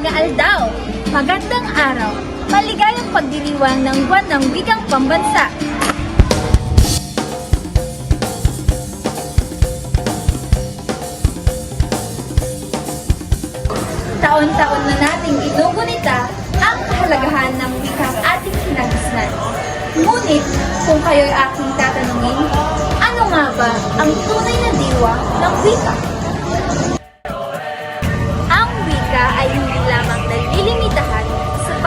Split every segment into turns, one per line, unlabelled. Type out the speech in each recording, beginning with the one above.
Maimbag na aldaw, magandang araw, maligayang pagdiriwang ng buwan ng wikang pambansa. Taon-taon na nating inugunita ang kahalagahan ng wikang ating kinagisnan. Ngunit, kung kayo'y aking tatanungin, ano nga ba ang tunay na diwa ng wika? Ang wika ay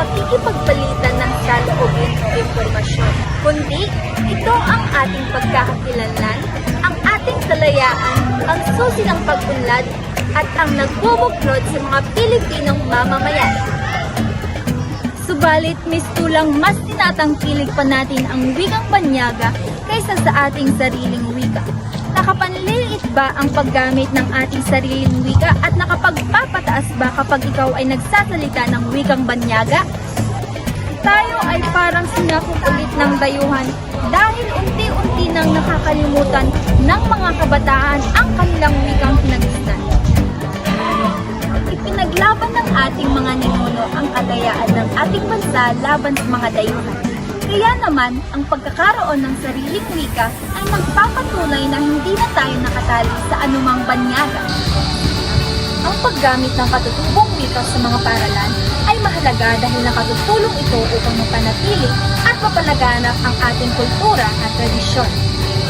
pakikipagpalitan ng saloobin o impormasyon, kundi ito ang ating pagkakakilanlan, ang ating kalayaan, ang susi ng pag-unlad, at ang nagbubuklod sa mga Pilipinong mamamayan. Subalit, mistulang mas tinatangkilig pa natin ang wikang banyaga kaysa sa ating sariling wika. Nakapanliliit ba ang paggamit ng ating sariling wika at nakapagpapataas ba kapag ikaw ay nagsasalita ng wikang banyaga? Tayo ay parang sinakukulit ng dayuhan dahil unti-unti nang nakakalimutan ng mga kabataan ang kanilang wikang kinagisnan. Ipinaglaban ng ating mga ninuno ang katayaan ng ating bansa laban sa mga dayuhan. Kaya naman, ang pagkakaroon ng sariling wika ay magpapatunay na hindi na tayo nakatali sa anumang banyaga. Ang paggamit ng katutubong wika sa mga paralan ay mahalaga dahil nakatutulong ito upang mapanatili at mapalaganap ang ating kultura at tradisyon.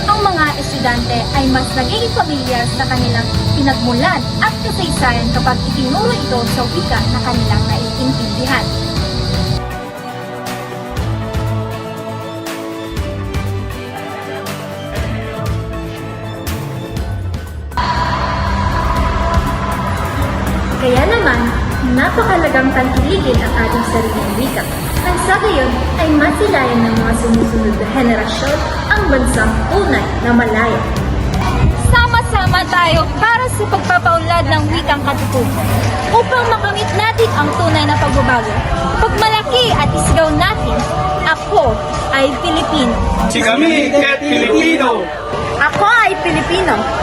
Ang mga estudyante ay mas nagiging pamilyar sa kanilang pinagmulan at kasaysayan kapag itinuro ito sa wika na kanilang naiintindihan. Kaya naman, napakalagang tangkiligin ang ating sariling wika. Ang sa gayon ay masilayan ng mga sumusunod na henerasyon ang bansang tunay na malaya. Sama-sama tayo para sa pagpapaunlad ng wikang katutubo upang makamit natin ang tunay na pagbabago. Pagmalaki at isigaw natin, ako ay Pilipino.
Si kami Pilipino.
Ako ay Pilipino. Ako